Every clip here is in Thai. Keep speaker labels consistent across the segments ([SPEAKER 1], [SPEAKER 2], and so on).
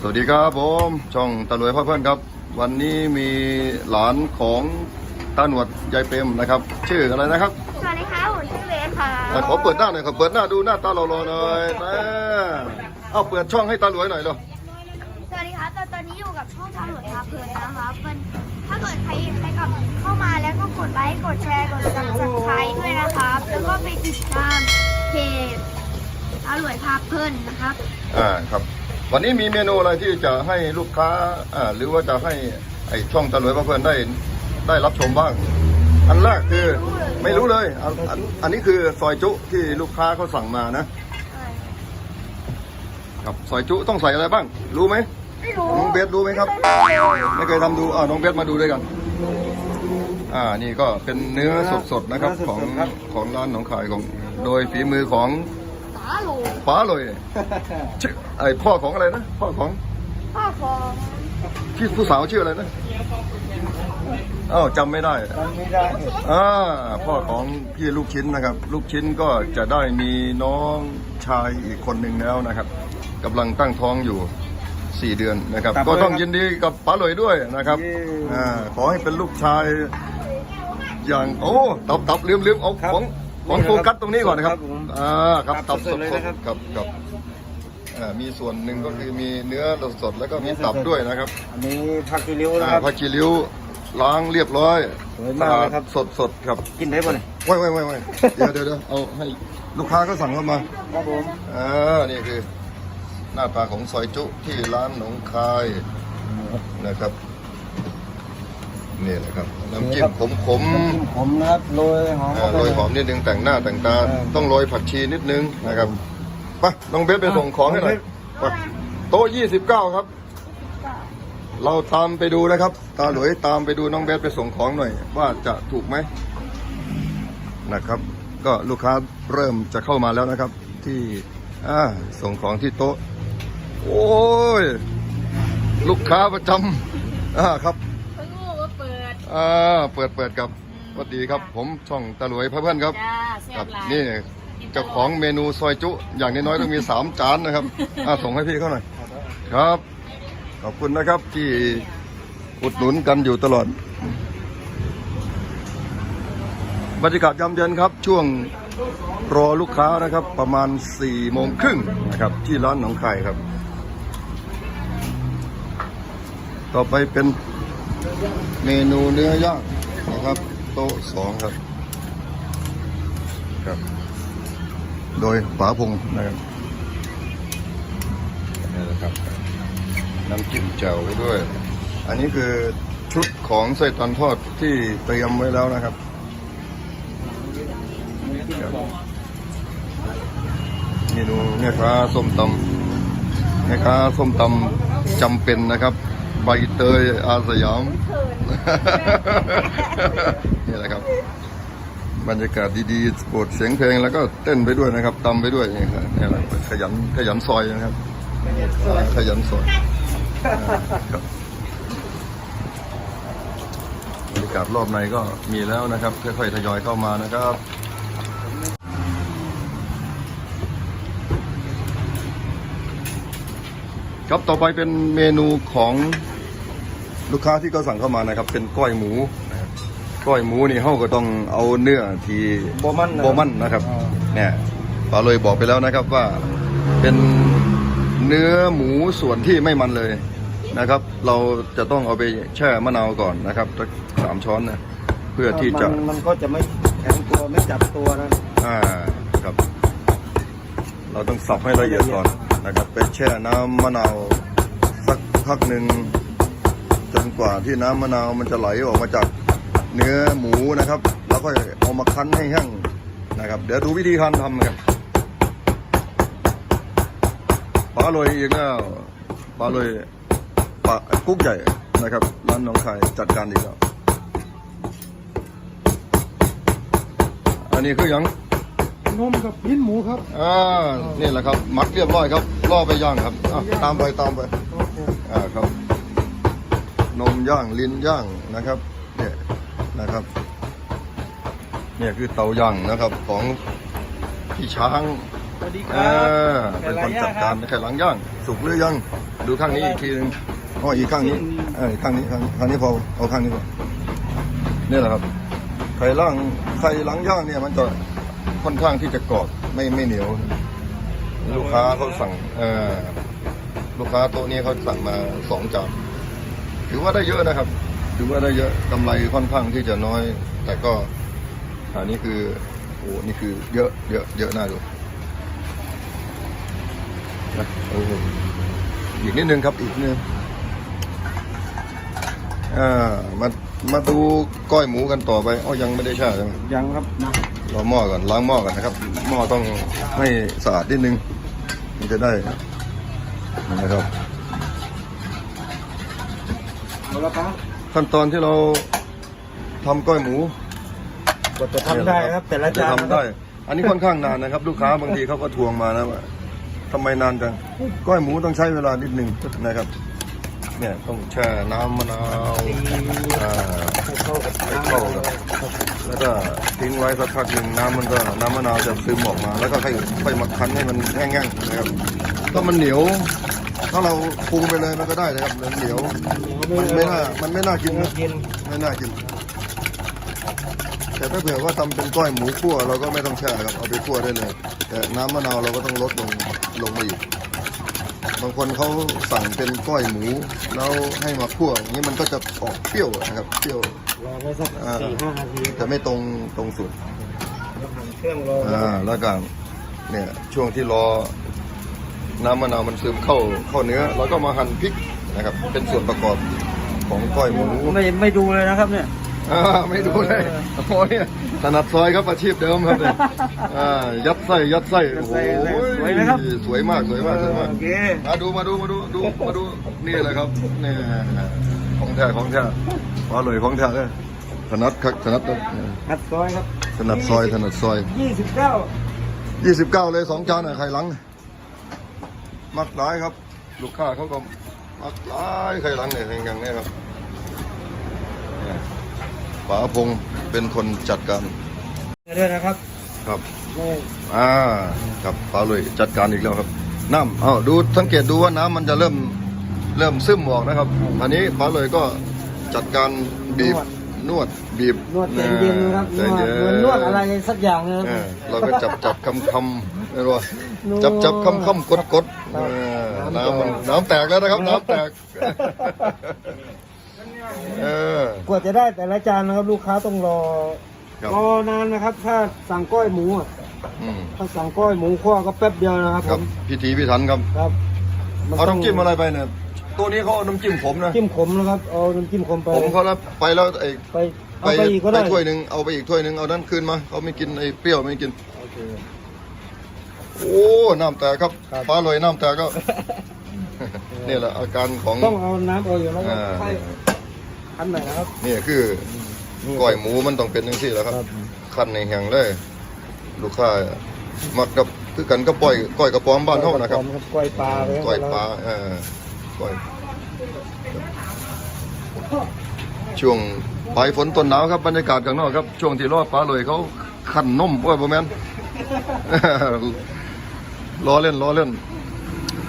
[SPEAKER 1] สวัสดีครับผมช่องตะลวยพ่อเพื่อนครับ วันนี้มีหลานของตาหนวดยายเปรมนะครับ ชื่ออะไรนะครับ
[SPEAKER 2] สวัสดีค่ะผมชื่อเบสค่ะ
[SPEAKER 1] อะขอเปิดหน้าหน่อยขอเปิดหน้าดูหน้าตาหล่อๆหน่อยนะเอาเปิดช่องให้ตาหลวยหน่อยเร็ว
[SPEAKER 2] สวัสดีครับตอนตอนนี้อยู่กับช่องทางหลวงพาเพลินนะคะมันถ้าเกิดใครใครกลับเข้ามาแล้วก็กดไลค์กดแชร์กดซับสไครต์ด้วยนะครับ แล้วก็ไปติดตามเพจทางหลวงพาเพลินนะครับ
[SPEAKER 1] อ่าครับ วันนี้มีเมนูอะไรที่จะให้ลูกค้าอ่าหรือว่าจะให้ไอช่องตะหลวยพ่อเพื่อนได้ได้รับชมบ้าง อันแรกคือไม่รู้เลยอันอันอันนี้คือซอยจุที่ลูกค้าเขาสั่งมานะ ครับซอยจุต้องใส่อะไรบ้าง รู้ไหม
[SPEAKER 2] ไม่รู้
[SPEAKER 1] น้องเบสรู้ไหมครับ ไม่เคยทำดูอ่าน้องเบสมาดูด้วยกัน อ่านี่ก็เป็นเนื้อสดๆนะครับ
[SPEAKER 3] เนื้อสดๆ
[SPEAKER 1] ของ
[SPEAKER 3] ครับ
[SPEAKER 1] ของร้านหนองขายของโดยฝีมือของ
[SPEAKER 2] ตาหลู
[SPEAKER 1] ป้าเลยชื่อไอพ่อของอะไรนะ พ่อของ
[SPEAKER 2] พ่อฟอง
[SPEAKER 1] ที่ผู้สาวชื่ออะไรนะอ้าวจำไม่ได้
[SPEAKER 3] จำไม่ได้
[SPEAKER 1] อ่าพ่อของพี่ลูกชิ้นนะครับ ลูกชิ้นก็จะได้มีน้องชายอีกคนหนึ่งแล้วนะครับกำลังตั้งท้องอยู่สี่เดือนนะครับ ก็ต้องยินดีกับป้าเลยด้วยนะครับอ่าขอให้เป็นลูกชายอย่างโอ้ตับตับลืมลืมเอาของ ของโฟกัสตรงนี้ก่อนนะครับอ่าครับตับสดๆครับครับอ่ามีส่วนหนึ่งก็คือมีเนื้อสดๆแล้วก็มีตับด้วยนะครับ
[SPEAKER 3] อันนี้ผักกีริ้วนะ
[SPEAKER 1] อ่า
[SPEAKER 3] ครับ
[SPEAKER 1] ผักชีริ้วล้างเรียบร้อย
[SPEAKER 3] สวยมากเลยครับ
[SPEAKER 1] สดสดๆครับ
[SPEAKER 3] กินได้ป่ะเนี่ย
[SPEAKER 1] ไว้ไว้ไว้ไว้เดี๋ยวเดี๋ยวเดี๋ยวเอาให้ลูกค้าก็สั่งเข้ามา
[SPEAKER 3] ครับผม
[SPEAKER 1] อ่านี่คือ หน้าตาของซอยจุที่ร้านหนองคายนะครับ นี่แหละครับน้ำจิ้มขมขม
[SPEAKER 3] น้ำจิ้มผมนะครับโรยหอม
[SPEAKER 1] ๆอ่าโรยหอมนิดนึงแต่งหน้าแต่งตาต้องโรยผักชีนิดนึงนะครับไปน้องเบสไปส่งของให้หน่อยไปโต๊ะยี่สิบเก้าครับ เราตามไปดูนะครับ ตาหลวยตามไปดูน้องเบสไปส่งของหน่อย ว่าจะถูกไหมนะครับ ก็ลูกค้าเริ่มจะเข้ามาแล้วนะครับ ที่อ่าส่งของที่โต๊ะ โอ้ย ลูกค้าประจำอ่าครับ
[SPEAKER 2] เพิ่งรู้ว่าเปิด
[SPEAKER 1] อ่าเปิดเปิดครับสวัสดีครับ ผมช่องตาหลวยพระเพื่อนครับ
[SPEAKER 2] จ้าแซ่
[SPEAKER 1] ครับบ
[SPEAKER 2] หลาย
[SPEAKER 1] นี่เจ้าของเมนูซอยจุ อย่างน้อยๆต้องมีสามจานนะครับอ่าส่งให้พี่เขาหน่อยครับ ขอบคุณนะครับที่อุดหนุนกันอยู่ตลอด บรรยากาศยามเย็นครับ ช่วงรอลูกค้านะครับ ประมาณ4ี่โมงครึ่งนะครับ ที่ร้านหนองไข่ครับ ต่อไปเป็น เมนูเนื้อย่างนะครับ โต๊ะสองครับ ครับ โดยป๋าพงษ์นะครับนี่แหละครับ น้ำจิ้มแจ่วไว้ด้วย อันนี้คือชุดของไส้ตันทอดที่เตรียมไว้แล้วนะครับครับเมนูแม่ค้าส้มตำแม่ค้าส้มตำจำเป็นนะครับ ใบเตยอาสยาม นี่แหละครับ บรรยากาศดีๆโปรดเสียงเพลงแล้วก็เต้นไปด้วยนะครับตำไปด้วยนี่ครับนี่แหละขยันขยันซอยนะครับ ขยันสดครับบรรยากาศรอบในก็มีแล้วนะครับ ค่อยๆทยอยเข้ามานะครับครับต่อไปเป็นเมนูของ ลูกค้าที่เขาสั่งเข้ามานะครับ เป็นก้อยหมูนะครับก้อยหมูนี่เขาก็ต้องเอาเนื้อที่
[SPEAKER 3] โบมันนะ
[SPEAKER 1] โบมันนะครับ
[SPEAKER 3] อ่า
[SPEAKER 1] เนี่ยป้าเลยบอกไปแล้วนะครับว่าเป็นเนื้อหมูส่วนที่ไม่มันเลยนะครับ เราจะต้องเอาไปแช่มะนาวก่อนนะครับสักสามช้อนนะเพื่อที่จะ
[SPEAKER 3] มันมันก็จะไม่แข็งตัวไม่จับตัวนะ
[SPEAKER 1] อ่าครับ เราต้องสับให้ละเอียดก่อนนะครับ ไปแช่น้ำมะนาวสักพักหนึ่ง จนกว่าที่น้ำมะนาวมันจะไหลออกมาจากเนื้อหมูนะครับ แล้วก็เอามาคั้นให้แห้งนะครับ เดี๋ยวดูวิธีการทำกันปลาลอยอีกแล้วปลาลอยปลากุ๊กใหญ่นะครับร้านหน้องไข่จัดการอีกแล้วอันนี้คือหยัง
[SPEAKER 3] นมกับลิ้นหมูครับ
[SPEAKER 1] อ่านี่แหละครับหมักเรียบร้อยครับล่อไปย่างครับอะตามไปตามไปอ่าครับ นมย่างลิ้นย่างนะครับเนี่ยนะครับเนี่ยคือเตาย่างนะครับของพี่ช้าง
[SPEAKER 3] สวัสดีค
[SPEAKER 1] เอ
[SPEAKER 3] รับ
[SPEAKER 1] อเป็นคนจัดการไข่หลังย่าง สุกหรือยัง
[SPEAKER 3] ส
[SPEAKER 1] ดูข้างนี้อีกทีหนึงอ๋ออีกข้างนี้เออข้างนี้ข้างนี้ข้างนี้พอเอาข้างนี้พอนี่แหละครับไข่ล่างไข่หลังย่างเนี่ยมันจะค่อนข้างที่จะกรอบไม่ไม่เหนียว ลูกค้าเขาสั่งเออลูกค้าโต๊ะนี้เขาสั่งมาสองจาน ถือว่าได้เยอะนะครับ ถือว่าได้เยอะกำไรค่อนข้างที่จะน้อย แต่ก็อันนี้คือโอ้นี่คือเยอะเยอะเยอะน่าดูนะโอ้โหอีกนิดนึงครับอีกนิดนึงอ่ามามาดูก้อยหมูกันต่อไปอ๋อยังไม่ได้ใช่ใช่ไหม
[SPEAKER 3] ยังครับ
[SPEAKER 1] เราหม้อก่อนล้างหม้อก่อนนะครับหม้อต้องให้สะอาดนิดนึงมันจะได้นะครับ
[SPEAKER 3] เอาละครับ
[SPEAKER 1] ขั้นตอนที่เราทำก้อยหมู
[SPEAKER 3] กว่าจะทำได้ครับ แต่ละจาน
[SPEAKER 1] ทำ
[SPEAKER 3] นะค
[SPEAKER 1] ได้
[SPEAKER 3] รับ
[SPEAKER 1] อันนี้ค่อนข้างนานนะครับ ลูกค้าบางทีเขาก็ทวงมานะว่าทำไมนานจังก้อยหมูต้องใช้เวลานิดนึงนะครับ เนี่ยต้องแช่น้ำมะนาวอ่า
[SPEAKER 3] ให้ เข้ากับ
[SPEAKER 1] ให้เข้ากับแล้วก็ทิ้งไว้สักพักหนึ่งน้ำมันก็น้ำมะนาวจะซึมออกมา แล้วก็ค่อยค่อยมาคั้นให้มันแห้งๆนะครับถ้ามันเหนียว ถ้าเราปรุงไปเลยมันก็ได้นะครับมันเหนียวมันไม่น่ามันไม่น่ากินนะ
[SPEAKER 3] กิน
[SPEAKER 1] ไม่น่ากิน แต่ถ้าเผื่อว่าทำเป็นก้อยหมูคั่วเราก็ไม่ต้องแช่ครับเอาไปคั่วได้เลย แต่น้ำมะนาวเราก็ต้องลดลงลงมาอีก บางคนเขาสั่งเป็นก้อยหมู แล้วให้มาคั่วอย่างนี้มันก็จะออกเปรี้ยวนะครับเปรี้ยว
[SPEAKER 3] รอไว้สัก
[SPEAKER 1] อ่า
[SPEAKER 3] สี่ห้านาที
[SPEAKER 1] จะไม่ตรงตรงสุด
[SPEAKER 3] หั่นเครื่องรอ
[SPEAKER 1] อ่าแล้วก็เนี่ยช่วงที่รอน้ำมะนาวมันซึมเข้าเข้าเนื้อเราก็มาหั่นพริกนะครับ เป็นส่วนประกอบของก้อยหมู
[SPEAKER 3] ไม่ไม่ดูเลยนะครับเนี่ย
[SPEAKER 1] อ่าไม่ดูเลยโอ้ยถนัดซอยครับอาชีพเดิมครับเนี่ยอ่ายัดไส้ยัดไส้โอ้โห
[SPEAKER 3] สวยนะครับ
[SPEAKER 1] สวยมากสวยมากสวยมาก
[SPEAKER 3] โอเค
[SPEAKER 1] มาดูมาดูมาดูดูมาดูนี่แหละครับนี่ของแท้ของแท้ปลาเลยของแท้เลยถนัดครับถนัดเลย
[SPEAKER 3] หัดซอยครับ
[SPEAKER 1] ถนัดซอยถนัดซอย
[SPEAKER 3] ยี่สิบเก้า
[SPEAKER 1] ยี่สิบเก้าเลยสองจานอะไข่หลัง มักหลายครับ ลูกค้าเขาก็มักหลายไข่หลังเนี่ยอย่างนี้ครับเนี่ย ป๋าพงเป็นคนจัดการ
[SPEAKER 3] ด้วยนะครับ
[SPEAKER 1] ครับ
[SPEAKER 3] ไม่
[SPEAKER 1] อ่าครับป๋าเลยจัดการอีกแล้วครับ น้ำอ้าวดูสังเกตดูว่าน้ำมันจะเริ่มเริ่มซึมออกนะครับ อันนี้ป๋าเลยก็จัดการบีบนวดบีบ
[SPEAKER 3] นวดใจเย็นครับน
[SPEAKER 1] ใจ
[SPEAKER 3] วด
[SPEAKER 1] เย็
[SPEAKER 3] เหมือนนวดอะไรสักอย่างนะค
[SPEAKER 1] เอ
[SPEAKER 3] รับ
[SPEAKER 1] อเราก็จับจับคำคำไม่รู้ว่า
[SPEAKER 3] นัว
[SPEAKER 1] จับจับคำคำกดกดเออ
[SPEAKER 3] น้ำ
[SPEAKER 1] น้ำมัน
[SPEAKER 3] แตก
[SPEAKER 1] น้ำแตกแล้วนะครับ น้ำแตก เออ ก
[SPEAKER 3] ว่าจะได้แต่ละจานนะครับ ลูกค้าต้องรอ
[SPEAKER 1] ครับ
[SPEAKER 3] รอนานนะครับ ถ้าสั่งก้อยหมูอะ
[SPEAKER 1] อืม
[SPEAKER 3] ถ้าสั่งก้อยหมูคั่วก็แป๊บเดียวนะครับ
[SPEAKER 1] ค
[SPEAKER 3] ผ
[SPEAKER 1] รับ
[SPEAKER 3] ม
[SPEAKER 1] พิธีพิถันครับ
[SPEAKER 3] ครับ
[SPEAKER 1] เอาน้ำจิ้มอะไรไปเนี่ยตัวนี้เขาเอาน้ำจิ้มขมนะ
[SPEAKER 3] จิ้มขมนะครับเอาน้ำจิ้มขมไป
[SPEAKER 1] ผมเขาแล้วไปแล้วไอ้
[SPEAKER 3] ไป
[SPEAKER 1] ไป
[SPEAKER 3] เอาไปอีกก็
[SPEAKER 1] ไป
[SPEAKER 3] ได้
[SPEAKER 1] ถ้วยหนึ่งเอาไปอีกถ้วยหนึ่งเอานั้นคืนมาเขาไม่กินไอ้เปรี้ยวไม่กิน
[SPEAKER 3] โอเค
[SPEAKER 1] โอ้น้ำแตกครับ
[SPEAKER 3] ครับ
[SPEAKER 1] ฟ้าลอยน้ำแตกก็ นี่แหละอาการของ
[SPEAKER 3] ต้องเอาน้ำออกอยู่แล้วก็
[SPEAKER 1] อ่า
[SPEAKER 3] ค่อ ยอันไหนนะครับ
[SPEAKER 1] นี่คือก้อยหมูมันต้องเป็นอย่างนี้แหละครับ
[SPEAKER 3] ครับ
[SPEAKER 1] ขั้นในแห่งเลย ลูกค้ามักกับคือกันก็ปล่อยก้อยกระป๋อมบ้านเท่านะครับ
[SPEAKER 3] ก้อยปลาไป
[SPEAKER 1] ก้อยปลาเออก้อยช่วงปลายฝนต้นหนาวครับบรรยากาศข้างนอกครับ ช่วงที่รอดปลาเลยเขาขันนมโอ้ยประมาณล้อเล่นล้อเล่น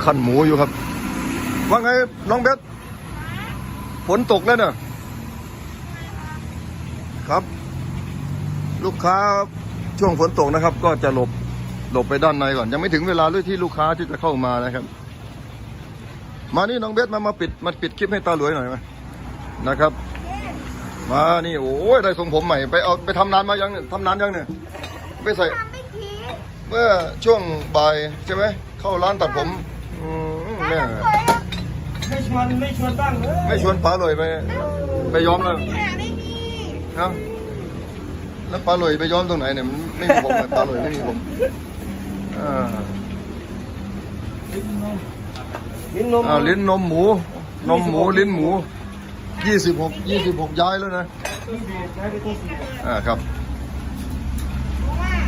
[SPEAKER 1] ขันหมูอยู่ครับ ว่าไงน้องเบสฝนตกแล้วเนี่ย ครับ ลูกค้าช่วงฝนตกนะครับ ก็จะหลบหลบไปด้านในก่อน ยังไม่ถึงเวลาด้วยที่ลูกค้าที่จะเข้ามานะครับ มานี่น้องเบสมามาปิดมาปิดคลิปให้ตาหลวยหน่อยไหมนะครับ มานี่โอ้ยได้ทรงผมใหม่ไปเอาไปทำนานมายังเนี่ยทำนานยังเนี่ยไปใส่
[SPEAKER 2] ทำไม่คิด
[SPEAKER 1] เมื่อช่วงบ่ายใช่ไหมเข้าร้านตัดผมอืมแม่
[SPEAKER 2] สวยอะ
[SPEAKER 3] ไม่ชวนไม่ชวนบ้างเลย
[SPEAKER 1] ไม่ชวนป้าเลยไป ไปย้อมแล้ว
[SPEAKER 2] หาไม่มี
[SPEAKER 1] ครับ แล้วป้าเลยไปย้อมตรงไหนเนี่ยมันไม่มีผมอะป้าเลยไม่มีผมอ่า
[SPEAKER 3] ลิ้นนม
[SPEAKER 1] อ้าวลิ้นนมหมู นมหมูลิ้นหมูยี่สิบหกยี่สิบหกย้ายแล้วนะ
[SPEAKER 3] ใช้ไปที่สิบ
[SPEAKER 1] อ่าครับ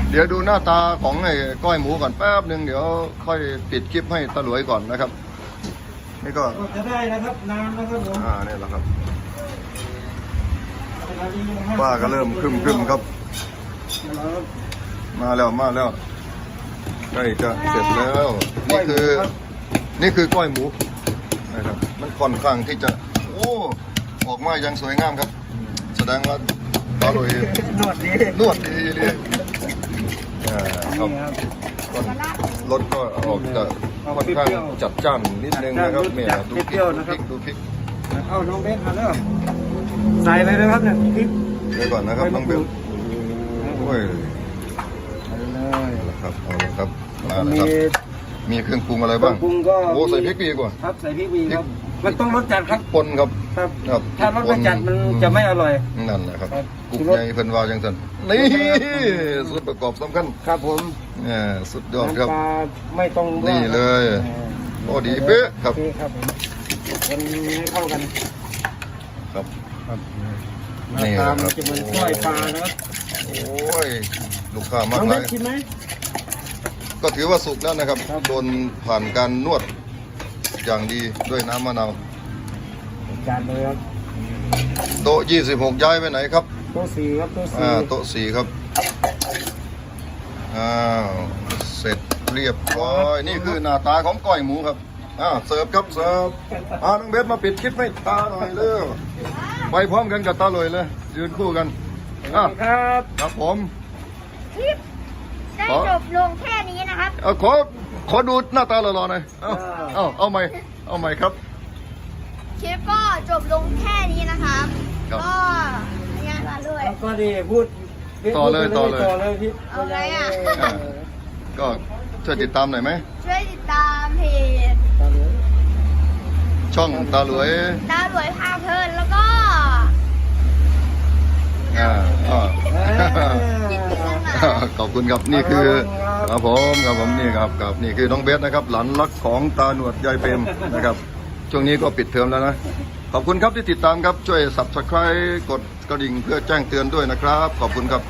[SPEAKER 1] เดี๋ยวดูหน้าตาของไอ้ก้อยหมูก่อนแป๊บหนึ่งเดี๋ยวค่อยปิดคลิปให้ตาหลวยก่อนนะครับ นี่ก็
[SPEAKER 3] ก็จะได้นะครับน้ำนะครับผม
[SPEAKER 1] อ่านี่แหละครับ
[SPEAKER 3] เวลาดีนะครับ
[SPEAKER 1] ป้าก็เริ่มคึมคึมๆครับ มาแล้วมาแล้วใกล้จะเสร็จแล้ว นี่คือ นี่คือก้อยหมูค่อนข้างที่จะ โอ้ออกมาอย่างสวยงามครับ แสดงว่าตาลุย
[SPEAKER 3] นวดดี
[SPEAKER 1] นวดดีเลยครับ
[SPEAKER 3] นี่ครับ
[SPEAKER 1] ก็รสก็ออกจะค่อนข้างจัดจ้านนิดนึงนะครับแม่ดูพริกดูพริกดูพริก
[SPEAKER 3] เอาน้องเบสมาแล้ว ใส่เลยนะครับเนี่ยพริก
[SPEAKER 1] เดี๋ยวก่อนนะครับน้องเบลโอ้ย
[SPEAKER 3] ใส่เลย
[SPEAKER 1] เอาละครับเอาละครับมา
[SPEAKER 3] แล้ว
[SPEAKER 1] แล้ว
[SPEAKER 3] มี
[SPEAKER 1] ครับมีเครื่องปรุงอะไรบ้าง
[SPEAKER 3] ปรุงก็
[SPEAKER 1] โอ้ใส่พริกดีกว่า
[SPEAKER 3] ครับใส่พริกมีครับ มันต้องรสจัดครับ
[SPEAKER 1] ปนครับ
[SPEAKER 3] ครับ
[SPEAKER 1] ครับ
[SPEAKER 3] ถ้ารสไม่จัดมันจะไม่อร่อย
[SPEAKER 1] นั่นแหละครับ
[SPEAKER 3] ครับ
[SPEAKER 1] กุ๊กใหญ่เพิ่นว่าจังซั่นนี่ส่วนประกอบสำคัญ
[SPEAKER 3] ครับผม
[SPEAKER 1] เนี่ยสุดยอดครับ
[SPEAKER 3] น้ำปลาไม่ต้องว่า
[SPEAKER 1] นี่เลย
[SPEAKER 3] เออ
[SPEAKER 1] โอ้ดีเป๊ะครับ
[SPEAKER 3] โอเคครับผมคนให้เข้ากัน
[SPEAKER 1] ครับ
[SPEAKER 3] ครับ
[SPEAKER 1] นี่
[SPEAKER 3] ตาม
[SPEAKER 1] ครับ
[SPEAKER 3] จะเป็นกล้วยปลานะครับ
[SPEAKER 1] โอ้ยลูกค้ามาก
[SPEAKER 3] น้อง
[SPEAKER 1] ห
[SPEAKER 3] เบ
[SPEAKER 1] ลาย
[SPEAKER 3] สชิมไหม
[SPEAKER 1] ก็ถือว่าสุกแล้วนะครับ
[SPEAKER 3] ครับ
[SPEAKER 1] โดนผ่านการนวดอย่างดีด้วยน้ำมะนาว
[SPEAKER 3] จานเลยครับ
[SPEAKER 1] โต๊ะ26 ย้ายไปไหนครับ
[SPEAKER 3] โต๊ะสี่ครับโต๊ะสี่
[SPEAKER 1] อ่าโต๊ะสี่ครับ อ้าว เสร็จเรียบร้อย นี่คือหน้าตาของก้อยหมูครับ อ่า เสิร์ฟครับ เสิร์ฟ อ่า น้องเบสมาปิดคลิปให้ตาหน่อยเร็ว ไปพร้อมกันกับตาเลยเลยยืนคู่กันอะ
[SPEAKER 3] ครับ
[SPEAKER 1] ครับผม
[SPEAKER 2] คลิปได้
[SPEAKER 1] ขอ
[SPEAKER 2] จบลงแค่นี้นะครับ
[SPEAKER 1] เอาขอขอดูหน้าตาหล่อๆหน่อยเอาเอาเอาใหม่เอาใหม่ครับ
[SPEAKER 2] คลิปก็จบลงแค่นี้นะครับ
[SPEAKER 1] ครับ
[SPEAKER 2] ก็งานมาด้วย
[SPEAKER 3] แล้วก็ดีพูด
[SPEAKER 1] ต่อเลย
[SPEAKER 3] พูด
[SPEAKER 1] ต่อเลย
[SPEAKER 3] ต่อเลยพี่
[SPEAKER 2] เอาไงอะ
[SPEAKER 1] อ่าก็ช่วยติดตามหน่อยไหม
[SPEAKER 2] ช่วยติดตามเพจ
[SPEAKER 3] ต่อเลย
[SPEAKER 1] ช่องตาหลวย
[SPEAKER 2] ดาวรวยพาเพลินแล้วก็
[SPEAKER 1] อ่าอ่าขอบคุณครับนี่คือครับผมครับผมนี่ครับครับนี่คือน้องเบสนะครับ หลานรักของตาหนวดยายเปรมนะครับ ช่วงนี้ก็ปิดเทอมแล้วนะ ขอบคุณครับที่ติดตามครับช่วย subscribe กดกระดิ่งเพื่อแจ้งเตือนด้วยนะครับ ขอบคุณครับ